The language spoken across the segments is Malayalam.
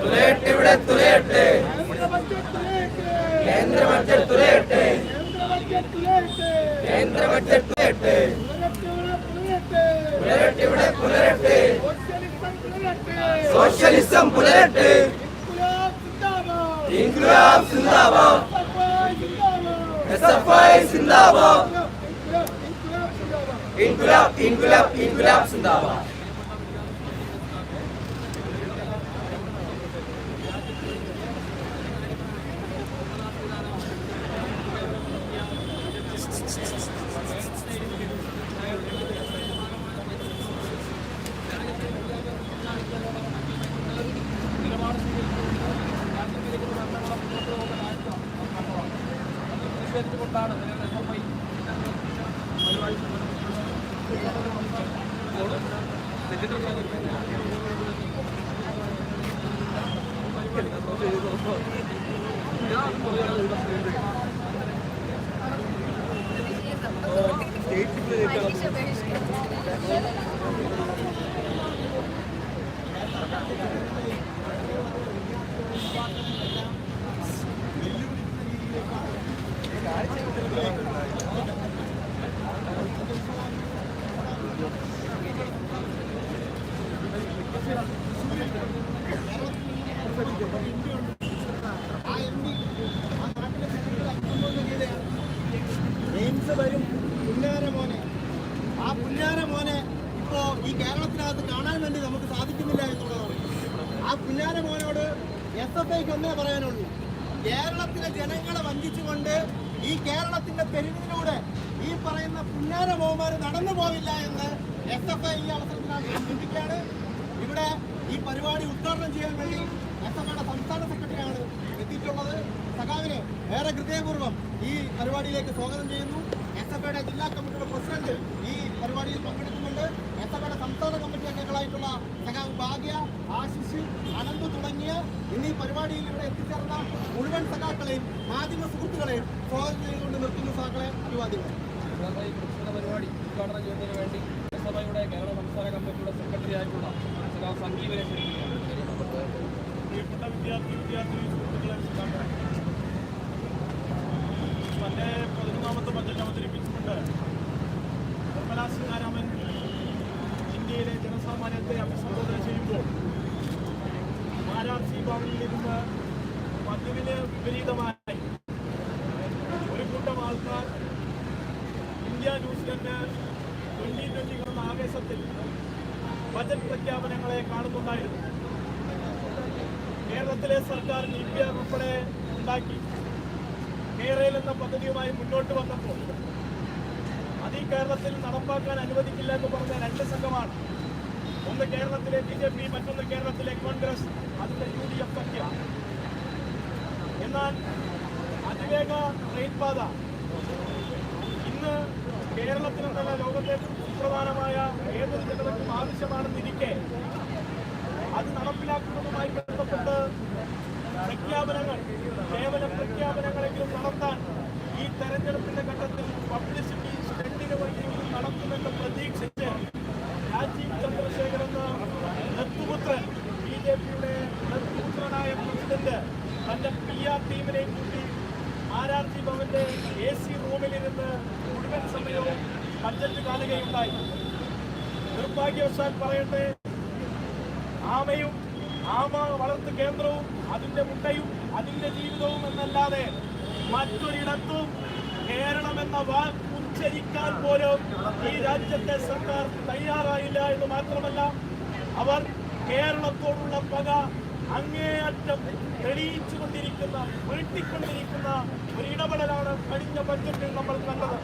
തുലയട്ടെ തുലയട്ടെ കേന്ദ്ര ബഡ്ജറ്റ് തുലയട്ടെ കേന്ദ്ര ബഡ്ജറ്റ് തുലയട്ടെ പുലരട്ടെ ഇവിടെ പുലരട്ടെ സോഷ്യലിസം പുലരട്ടെ ഇൻക്ലാബ് സിന്ദാബാദ് എസ് എഫ് ഐ സിന്ദാബാദ് ഇൻക്ലാബ് ഇൻക്ലാബ് ഇൻക്ലാബ് സിന്ദാബാദ് പ്രതിഷേധിച്ചുകൊണ്ടാണ് നിലവിൽ എസ് എഫ് ഐ പരീക്ഷ ബഹിഷ്കരിച്ചു വരും. പുന്നാര മോനെ. ആ പുന്നാര മോനെ ഇപ്പോ ഈ കേരളത്തിനകത്ത് കാണാൻ വേണ്ടി നമുക്ക് സാധിക്കുന്നില്ല എന്നുള്ളതാണ് ആ പുന്നാര മോനോട് എസ് എഫ് ഐക്ക് ഒന്നേ പറയാനുള്ളൂ. കേരളത്തിലെ ജനങ്ങളെ വഞ്ചിച്ചുകൊണ്ട് ഈ കേരളത്തിന്റെ തെരുവിലൂടെ ഈ പറയുന്ന പുന്നാര മോമാര് നടന്നു പോവില്ല എന്ന് എസ് എഫ് ഐ ഈ അവസരത്തിലാണ് സൂചിപ്പിക്കുകയാണ് ഇവിടെ ഈ പരിപാടി ഉദ്ഘാടനം ചെയ്യാൻ വേണ്ടി എസ് എഫ് ഐയുടെ സംസ്ഥാന സെക്രട്ടറിയാണ് എത്തിയിട്ടുള്ളത്. സഖാവിനെ ഏറെ ഹൃദയപൂർവം ഈ പരിപാടിയിലേക്ക് സ്വാഗതം ചെയ്യുന്നു. എസ് എഫ് ജില്ലാ കമ്മിറ്റിയുടെ പ്രസിഡന്റ് ഈ പരിപാടിയിൽ പങ്കെടുക്കുന്നുണ്ട്. എസ് എഫ് സംസ്ഥാന കമ്മിറ്റി അംഗങ്ങളായിട്ടുള്ള സഖാവ് ഭാഗ്യ ആശിഷ് അനന്ത് തുടങ്ങിയ എന്നീ പരിപാടിയിൽ ഇവിടെ എത്തിച്ചേർന്ന മുഴുവൻ സഖാക്കളെയും മാധ്യമ സുഹൃത്തുക്കളെയും സ്വാഗതം ചെയ്തുകൊണ്ട് നിർത്തുന്ന സഖാക്കളെ എഫ് പരിപാടി ഉദ്ഘാടനം ചെയ്യുന്നതിന് വേണ്ടി എസ് എഫ് കേരള സംസ്ഥാന കമ്മിറ്റിയുടെ സെക്രട്ടറി ആയിട്ടുള്ള ക്ഷണിക്കുകയാണ് പ്രിയപ്പെട്ട വിദ്യാർത്ഥി വിദ്യാർത്ഥി സുഹൃത്തുക്കളെ തന്റെ പതിനൊന്നാമത്തെ ബജറ്റ് അവതരിപ്പിച്ചുകൊണ്ട് നിർമ്മലാ സീതാരാമൻ ഇന്ത്യയിലെ ജനസാമാന്യത്തെ അഭിസംബോധന ചെയ്യുമ്പോൾ ആരാർസി ഭവനിൽ നിന്ന് പതിവിന് വിപരീതമായി ഒരു കൂട്ടം ആൾക്കാർ ഇന്ത്യ ന്യൂസിലൻഡ് ട്വന്റി ട്വന്റി എന്ന ആവേശത്തിൽ ബജറ്റ് പ്രഖ്യാപനങ്ങളെ കാണുന്നുണ്ടായിരുന്നു. കേരളത്തിലെ സർക്കാർ നിത്യ ഉൾപ്പെടെ ഉണ്ടാക്കി. കേരളയിൽ എന്ന പദ്ധതിയുമായി മുന്നോട്ട് വന്നപ്പോൾ അത് ഈ കേരളത്തിൽ നടപ്പാക്കാൻ അനുവദിക്കില്ല എന്ന് പറഞ്ഞ രണ്ട് സംഘമാണ്. ഒന്ന് കേരളത്തിലെ ബി ജെ പി മറ്റൊന്ന് കേരളത്തിലെ കോൺഗ്രസ് അതിന്റെ യു ഡി എഫ് ഒക്കെ. എന്നാൽ അതിവേഗ ട്രെയിൻ പാത ഇന്ന് കേരളത്തിനെന്നല്ല ലോകത്തെ സുപ്രധാനമായ ഏതൊരു ജനതയ്ക്കും ആവശ്യമാണെന്നിരിക്കെ അത് നടപ്പിലാക്കുന്നതുമായി ബന്ധപ്പെട്ട് പ്രഖ്യാപനങ്ങൾ കേവലം പ്രഖ്യാപനങ്ങളെങ്കിലും നടത്താൻ ഈ തെരഞ്ഞെടുപ്പിന്റെ ഘട്ടത്തിൽ പബ്ലിസിറ്റി സ്റ്റണ്ടിന് വഴിയെങ്കിലും നടത്തുമെന്ന് പ്രതീക്ഷിച്ച് രാജീവ് ചന്ദ്രശേഖർ എന്ന ദത്തുപുത്രൻ ബി ജെ പിയുടെ ദത്തുപുത്രനായ പ്രസിഡന്റ് തന്റെ പി ആർ ടീമിനെ കൂട്ടി ആർ ആർ ജി ഭവന്റെ എ സി റൂമിലിരുന്ന് മുഴുവൻ സമയവും ബഡ്ജറ്റ് കാണുകയുണ്ടായി നിർഭാഗ്യവശാൽ പറയട്ടെ ആമയും ആമ വളർത്തു കേന്ദ്രവും അതിന്റെ മുട്ടയും അതിന്റെ ജീവിതവും എന്നല്ലാതെ മറ്റൊരിടത്തും കേരളം എന്ന വാക്ക് ഉച്ചരിക്കാൻ പോലും ഈ രാജ്യത്തെ സർക്കാർ തയ്യാറായില്ല എന്ന് മാത്രമല്ല അവർ കേരളത്തോടുള്ള പക അങ്ങേയറ്റം തെളിയിച്ചു കൊണ്ടിരിക്കുന്ന വീട്ടിക്കൊണ്ടിരിക്കുന്ന ഒരു ഇടപെടലാണ് കഴിഞ്ഞ ബജറ്റിൽ നമ്മൾ കണ്ടത്.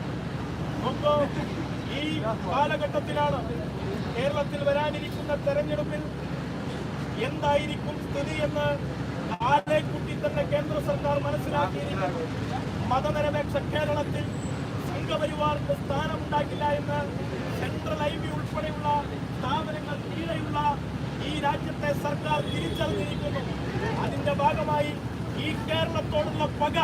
ഈ കാലഘട്ടത്തിലാണ് കേരളത്തിൽ വരാനിരിക്കുന്ന തെരഞ്ഞെടുപ്പിൽ എന്തായിരിക്കും സ്ഥിതി എന്ന് ആരെക്കുട്ടി തന്നെ കേന്ദ്ര സർക്കാർ മനസ്സിലാക്കിയിരിക്കുന്നു? മതനിരപേക്ഷ കേരളത്തിൽ സംഘപരിവാറിന്റെ സ്ഥാനമുണ്ടാക്കില്ല എന്ന് സെൻട്രൽ ഐ ബി ഉൾപ്പെടെയുള്ള സ്ഥാപനങ്ങൾ കീഴെയുള്ള ഈ രാജ്യത്തെ സർക്കാർ തിരിച്ചറിഞ്ഞിരിക്കുന്നു. അതിന്റെ ഭാഗമായി ഈ കേരളത്തോടുള്ള പക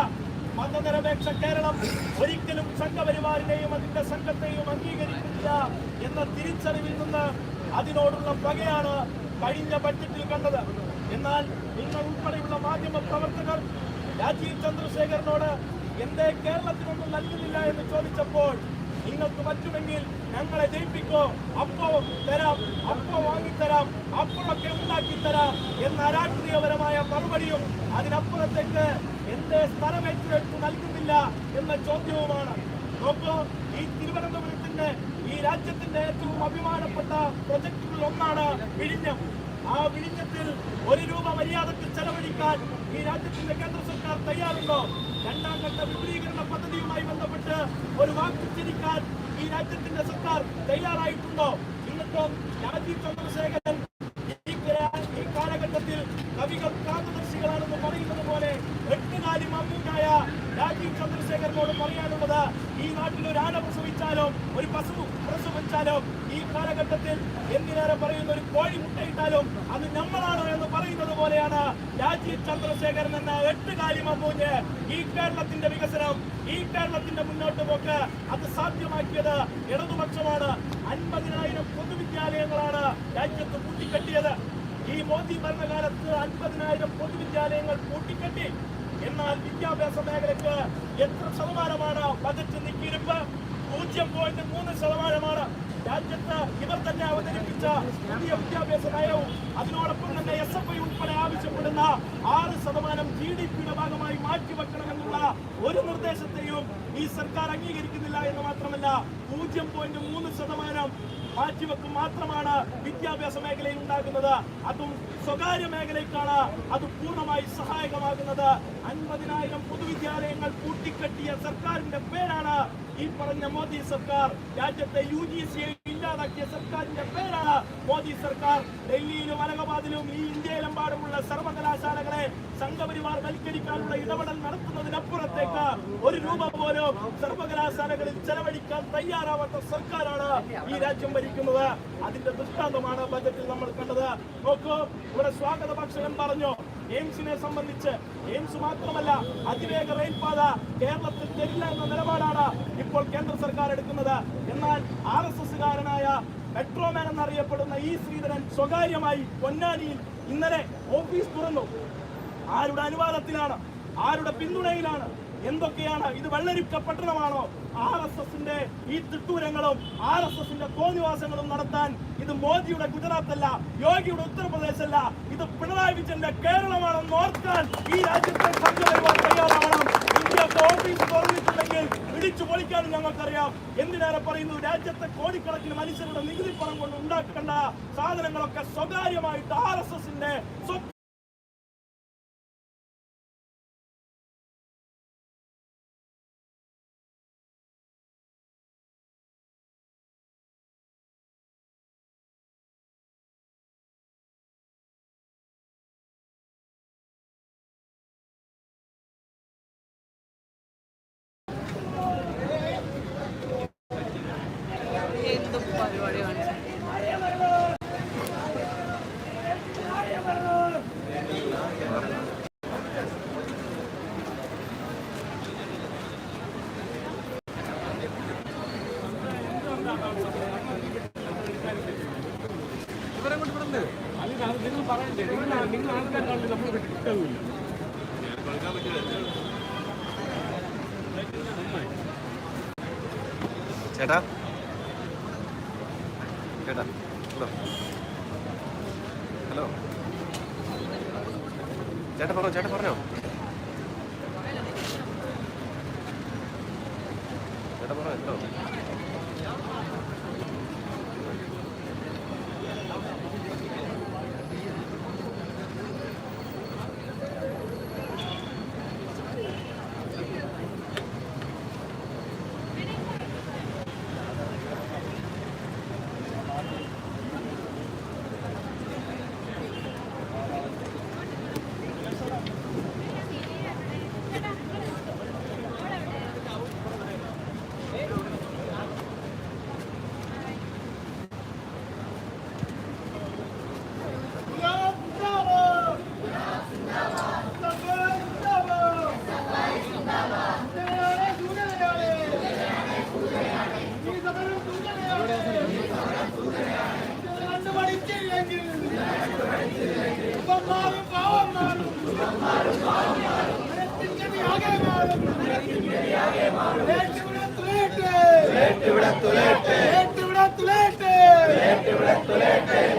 മതനിരപേക്ഷ കേരളം ഒരിക്കലും സംഘപരിവാറിനെയും അതിന്റെ സംഘത്തെയും അംഗീകരിക്കില്ല എന്ന തിരിച്ചറിവിൽ നിന്ന് അതിനോടുള്ള പകയാണ് കഴിഞ്ഞ ബഡ്ജറ്റിൽ കണ്ടത്. എന്നാൽ നിങ്ങൾ ഉൾപ്പെടെയുള്ള മാധ്യമ പ്രവർത്തകർ രാജീവ് ചന്ദ്രശേഖരനോട് എന്തേ കേരളത്തിനൊന്നും നൽകുന്നില്ല എന്ന് ചോദിച്ചപ്പോൾ നിങ്ങൾക്ക് പറ്റുമെങ്കിൽ ഞങ്ങളെ ജയിപ്പിക്കോ. അപ്പോ തരാം അപ്പോ വാങ്ങിത്തരാം അപ്പോഴൊക്കെ ഉണ്ടാക്കി തരാം എന്ന രാഷ്ട്രീയപരമായ മറുപടിയും അതിനപ്പുറത്തേക്ക് എന്തേ സ്ഥലമേറ്റെടുത്ത് നൽകുന്നില്ല എന്ന ചോദ്യവുമാണ്. നോക്കൂ ഈ തിരുവനന്തപുരത്തിന്റെ ഈ രാജ്യത്തിന്റെ ഏറ്റവും അഭിമാനപ്പെട്ട പ്രൊജക്ടുകളിൽ ഒന്നാണ് വിഴിഞ്ഞം. ആ വിഴിഞ്ഞത്തിൽ ഒരു രൂപ മര്യാദയ്ക്ക് ചെലവഴിക്കാൻ ഈ രാജ്യത്തിന്റെ കേന്ദ്ര സർക്കാർ തയ്യാറുണ്ടോ? രണ്ടാം ഘട്ട വിപുലീകരണ പദ്ധതിയുമായി ബന്ധപ്പെട്ട് ഒരു വാക്കുച്ചിരിക്കാൻ ഈ രാജ്യത്തിന്റെ സർക്കാർ തയ്യാറായിട്ടുണ്ടോ? ഇന്നിപ്പം രാജീവ് ചന്ദ്രശേഖരൻ ഈ ഗ്രാ- ഈ കാലഘട്ടത്തിൽ കവികൾ ക്രാന്തദർശികളാണെന്ന് പറയുന്നത് പോലെ എട്ടുകാലി മമ്മൂക്കായ രാജീവ് ചന്ദ്രശേഖരനോട് പറയാനുള്ളത് ഈ നാട്ടിൽ ഒരു ആന പ്രസവിച്ചാലോ ഒരു പശു പ്രസവിച്ചാലോ ഈ കാലഘട്ടത്തിൽ എന്തിനേറെ പറയുന്ന ഒരു കോഴി മുട്ടയിട്ടാലും അത് നമ്മളാണോ എന്ന് പറയുന്നത് പോലെയാണ് രാജീവ് ചന്ദ്രശേഖരൻ എന്ന എട്ടുകാലി മമ്മൂഞ്ഞ് ഈ കേരളത്തിന്റെ വികസനം ഈ കേരളത്തിന്റെ മുന്നോട്ട് പോക്ക് അത് സാധ്യമാക്കിയത് ഇടതുപക്ഷമാണ്. അൻപതിനായിരം പൊതുവിദ്യാലയങ്ങളാണ് രാജ്യത്ത് കൂട്ടിക്കെട്ടിയത് ഈ മോദി ഭരണകാലത്ത് അൻപതിനായിരം പൊതുവിദ്യാലയങ്ങൾ കൂട്ടിക്കെട്ടി എന്നാൽ വിദ്യാഭ്യാസ മേഖലയ്ക്ക് എത്ര ശതമാനമാണ് ബജറ്റ് നിക്കിയിരുപ്പ് പൂജ്യം പോയിന്റ് മൂന്ന് ശതമാനമാണ്. രാജ്യത്ത് ഇവർ തന്നെ അവതരിപ്പിച്ച പുതിയ വിദ്യാഭ്യാസ നയവും അതിനോടൊപ്പം തന്നെ എസ് എഫ് ഐ ഉൾപ്പെടെ ആവശ്യപ്പെടുന്ന ആറ് ശതമാനം ജി ഡി പിയുടെ ഭാഗമായി മാറ്റിവെക്കണമെന്നുള്ള ഒരു നിർദ്ദേശത്തെയും ഈ സർക്കാർ അംഗീകരിക്കുന്നില്ല എന്ന് മാത്രമല്ല പൂജ്യം പോയിന്റ് മൂന്ന് ശതമാനം മാറ്റിവെക്കും മാത്രമാണ് വിദ്യാഭ്യാസ മേഖലയിൽ ഉണ്ടാകുന്നത്. അതും സ്വകാര്യ മേഖലയ്ക്കാണ് അത് പൂർണമായി സഹായകമാകുന്നത്. അൻപതിനായിരം പൊതുവിദ്യാലയങ്ങൾ കൂട്ടിക്കെട്ടിയ സർക്കാരിന്റെ പേരാണ് ഈ പറഞ്ഞ മോദി സർക്കാർ രാജ്യത്തെ യു ജി സിയെ ഇല്ലാതാക്കിയ സർക്കാരിന്റെ പേരാണ് മോദി സർക്കാർ. ഡൽഹിയിലും അലഹബാദിലും ഈ ഇന്ത്യയിലെമ്പാടുമുള്ള സർവകലാശാലകളെ സംഘപരിവാർ വൽക്കരിക്കാനുള്ള ഇടപെടൽ നടത്തുന്നതിനപ്പുറത്തേക്ക് ഒരു രൂപ പോലും സർവകലാശാലകളിൽ ചെലവഴിക്കാൻ തയ്യാറാവാത്ത സർക്കാരാണ് ഈ രാജ്യം ഭരിക്കുന്നത്. അതിന്റെ ദൃഷ്ടാന്തമാണ് ബജറ്റിൽ നമ്മൾ കണ്ടത്. നോക്കൂ ഇവിടെ സ്വാഗത പക്ഷം പറഞ്ഞു. എയിംസിനെ സംബന്ധിച്ച് എയിംസ് മാത്രമല്ല അതിവേഗ റെയിൽപാത കേരളത്തിൽ തരില്ല എന്ന നിലപാടാണ് ഇപ്പോൾ കേന്ദ്ര സർക്കാർ എടുക്കുന്നത്. എന്നാൽ ആർ എസ് എസ്സുകാരനായ മെട്രോമാൻ എന്നറിയപ്പെടുന്ന ഈ ശ്രീധരൻ സ്വകാര്യമായി പൊന്നാനിയിൽ ഇന്നലെ ഓഫീസ് തുറന്നു. ആരുടെ അനുവാദത്തിലാണ്? ആരുടെ പിന്തുണയിലാണ്? എന്തൊക്കെയാണ്? ഇത് വെള്ളരിക്ക പട്ടണമാണോ? ആർ എസ് എസിന്റെ ഈ തിട്ടൂരങ്ങളും ആർ എസ് എസിന്റെ തോന്നിവാസങ്ങളും നടത്താൻ ഇത് മോദിയുടെ ഗുജറാത്ത് അല്ല യോഗിയുടെ ഉത്തർപ്രദേശ് അല്ല ഇത് പിണറായി വിജയന്റെ കേരളമാണെന്ന് ഓർക്കാൻ ഈ രാജ്യത്തെ തയ്യാറാവണം ഇന്ത്യയ്ക്ക് ഓഫീസ് തുറന്നിട്ടുണ്ടെങ്കിൽ ഇടിച്ചു പൊളിക്കാനും ഞങ്ങൾക്കറിയാം. എന്തിനേറെ പറയുന്നു? രാജ്യത്തെ കോടിക്കണക്കിന് മനുഷ്യരുടെ നികുതി പണം കൊണ്ട് ഉണ്ടാക്കേണ്ട സാധനങ്ങളൊക്കെ സ്വകാര്യമായിട്ട് ആർ എസ് എസിന്റെ എന്തും പരിപാടി കാണിച്ചു ചേട്ടാ? ചേട്ടാ ഹലോ ഹലോ? ചേട്ടാ പറഞ്ഞോ ചേട്ടാ പറഞ്ഞോ? തുലയട്ടെ തുലയട്ടെ തുലയട്ടെ